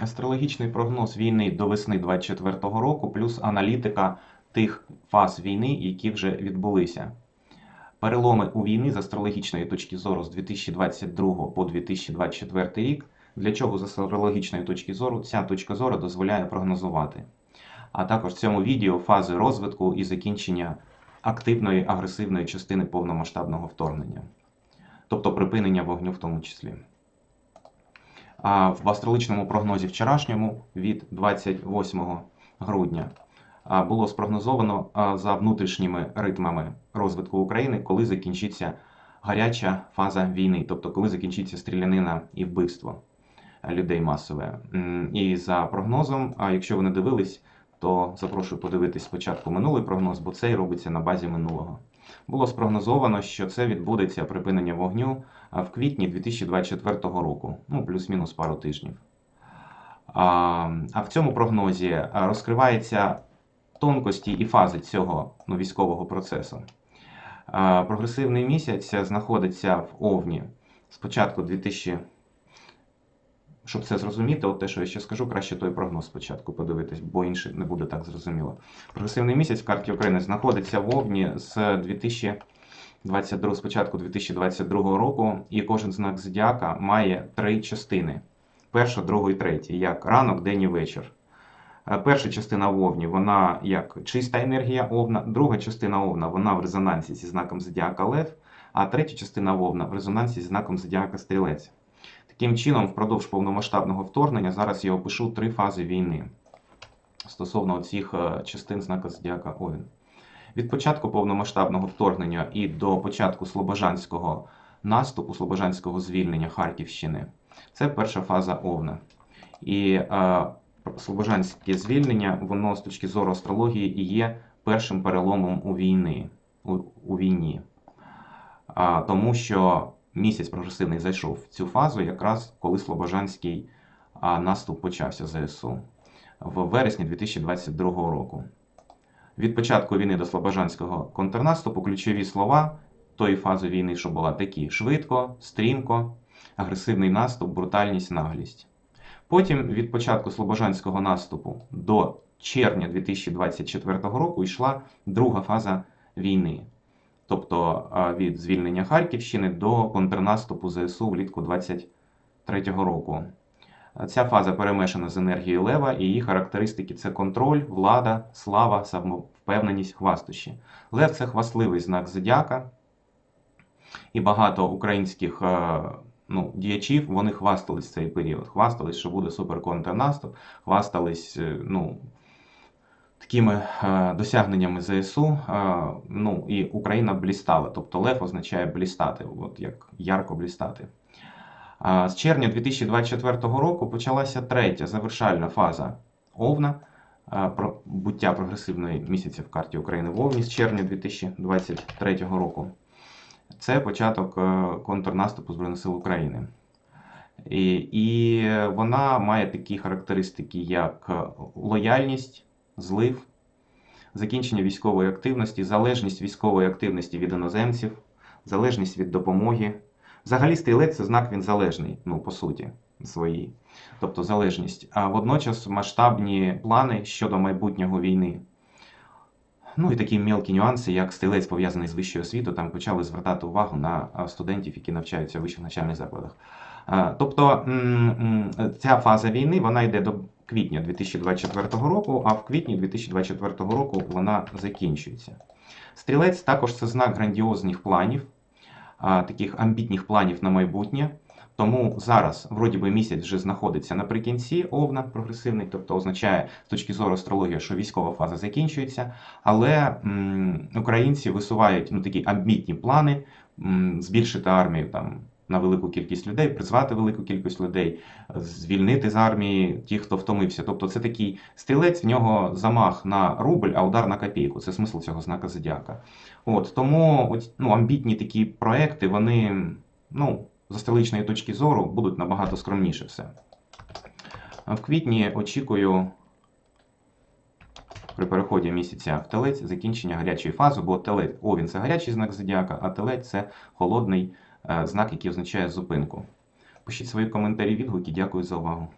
Астрологічний прогноз війни до весни 24-го року, плюс аналітика тих фаз війни, які вже відбулися. Переломи у війни з астрологічної точки зору з 2022 по 2024 рік. Для чого з астрологічної точки зору ця точка зору дозволяє прогнозувати. А також в цьому відео фази розвитку і закінчення активної агресивної частини повномасштабного вторгнення, тобто припинення вогню в тому числі. В астрологічному прогнозі вчорашньому від 28 грудня було спрогнозовано за внутрішніми ритмами розвитку України, коли закінчиться гаряча фаза війни, тобто коли закінчиться стрілянина і вбивство людей масове. І за прогнозом, а якщо ви не дивились, то запрошую подивитись спочатку минулий прогноз, бо цей робиться на базі минулого. Було спрогнозовано, що це відбудеться припинення вогню в квітні 2024 року, ну плюс-мінус пару тижнів. А, в цьому прогнозі а, розкриваються тонкості і фази цього ну, військового процесу. Прогресивний місяць знаходиться в Овні спочатку 2000 щоб це зрозуміти, от те, що я ще скажу, краще той прогноз спочатку подивитись, бо інше не буде так зрозуміло. Прогресивний місяць в карті України знаходиться в Овні з 2022, спочатку 2022 року, і кожен знак зодіака має три частини: перша, другу і третя, як ранок, день і вечір. Е, Перша частина Овні, вона як чиста енергія Овна, друга частина Овна, вона в резонансі зі знаком зодіака Лев, а третя частина Овна в резонансі зі знаком зодіака Стрілець. Таким чином, впродовж повномасштабного вторгнення зараз я опишу три фази війни стосовно цих е, частин знака Зодіака Овін. Від початку повномасштабного вторгнення і до початку Слобожанського наступу, Слобожанського звільнення Харківщини, це перша фаза Овна. І е, Слобожанське звільнення, воно з точки зору астрології і є першим переломом у війни, у, у війні. А, тому що місяць прогресивний зайшов в цю фазу, якраз коли Слобожанський наступ почався ЗСУ в вересні 2022 року. Від початку війни до Слобожанського контрнаступу ключові слова тої фази війни, що була такі: швидко, стрімко, агресивний наступ, брутальність, наглість. Потім від початку Слобожанського наступу до червня 2024 року йшла друга фаза війни тобто від звільнення Харківщини до контрнаступу ЗСУ влітку 2023 року. Ця фаза перемешана з енергією Лева, і її характеристики це контроль, влада, слава, самовпевненість, хвастощі. Лев це хвастливий знак зодіака, і багато українських ну, діячів вони хвастались цей період. Хвастались, що буде суперконтрнаступ, хвастались, е, ну такими е, досягненнями ЗСУ, е, ну і Україна блістала. Тобто Лев означає блістати, от як ярко блістати. З червня 2024 року почалася третя завершальна фаза Овна е, буття прогресивної місяця в карті України в Овні з червня 2023 року. Це початок контрнаступу Збройних сил України. І, і вона має такі характеристики, як лояльність злив, закінчення військової активності, залежність військової активності від іноземців, залежність від допомоги. Взагалі, стрілець це знак він залежний, ну, по суті, своїй. Тобто залежність. А водночас масштабні плани щодо майбутнього війни. Ну і такі мелкі нюанси, як стрілець пов'язаний з вищою освітою, там почали звертати увагу на студентів, які навчаються в вищих навчальних закладах. Тобто ця фаза війни вона йде до квітня 2024 року, а в квітні 2024 року вона закінчується. Стрілець також це знак грандіозних планів, таких амбітних планів на майбутнє. Тому зараз, вроді би, місяць вже знаходиться наприкінці овна прогресивний, тобто означає з точки зору астрології, що військова фаза закінчується. Але м, українці висувають ну, такі амбітні плани м, збільшити армію там на велику кількість людей, призвати велику кількість людей, звільнити з армії ті, хто втомився. Тобто це такий стрілець, в нього замах на рубль, а удар на копійку. Це смисл цього знака зодіака. От тому ну, амбітні такі проекти, вони ну, з астрологічної точки зору будуть набагато скромніше все. В квітні очікую. При переході місяця в телець закінчення гарячої фази, бо телець овін це гарячий знак зодіака, а телець це холодний Е, знак, який означає зупинку. Пишіть свої коментарі, відгуки. Дякую за увагу.